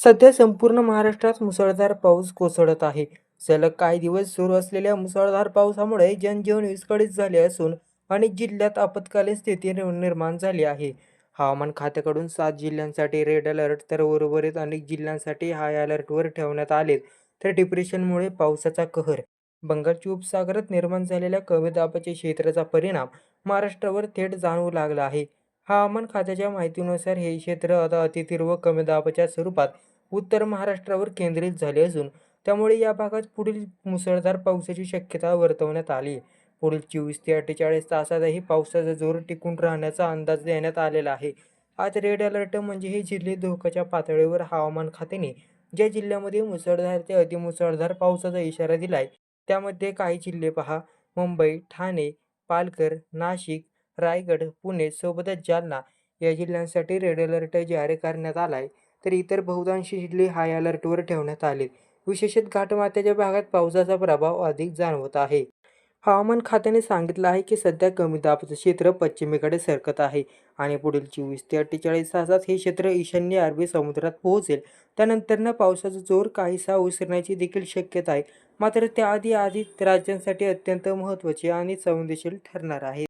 सध्या संपूर्ण महाराष्ट्रात मुसळधार पाऊस कोसळत आहे. सलग काही दिवस सुरू असलेल्या मुसळधार पावसामुळे जनजीवन विस्कळीत झाले असून अनेक जिल्ह्यात आपत्कालीन स्थिती निर्- निर्माण झाली आहे. हवामान खात्याकडून सात जिल्ह्यांसाठी रेड अलर्ट तर उर्वरित अनेक जिल्ह्यांसाठी हाय अलर्टवर ठेवण्यात आले तर डिप्रेशनमुळे पावसाचा कहर बंगालच्या उपसागरात निर्माण झालेल्या कमी दाबाच्या क्षेत्राचा परिणाम महाराष्ट्रावर थेट जाणवू लागला आहे. हवामान खात्याच्या माहितीनुसार हे क्षेत्र आता अतितीव्र कमी दाबाच्या स्वरूपात उत्तर महाराष्ट्रावर केंद्रित झाले असून त्यामुळे या भागात पुढील मुसळधार पावसाची शक्यता वर्तवण्यात आली. पुढील चोवीस ते अठ्ठेचाळीस तासातही पावसाचा जोर टिकून राहण्याचा अंदाज देण्यात आलेला आहे. आज रेड अलर्ट म्हणजे हे जिल्हे धोक्याच्या पातळीवर हवामान खात्याने ज्या जिल्ह्यामध्ये मुसळधार ते अतिमुसळधार पावसाचा इशारा दिला आहे त्यामध्ये काही जिल्हे पहा. मुंबई ठाणे पालघर नाशिक रायगड पुणे सोबतच जालना या जिल्ह्यांसाठी रेड अलर्ट जारी करण्यात आला आहे तर इतर बहुतांशी जिल्हे हाय अलर्टवर ठेवण्यात आले विशेषतः घाटमाथ्याच्या भागात पावसाचा प्रभाव अधिक जाणवत आहे. हवामान खात्याने सांगितलं आहे की सध्या कमी दाबाचं क्षेत्र पश्चिमेकडे सरकत आहे आणि पुढील चोवीस ते अठ्ठेचाळीस तासात हे क्षेत्र ईशान्य अरबी समुद्रात पोहोचेल. त्यानंतरनं पावसाचा जोर काहीसा उसरण्याची देखील शक्यता आहे. मात्र त्याआधी आधी राज्यांसाठी अत्यंत महत्त्वाचे आणि संवेदनशील ठरणार आहे.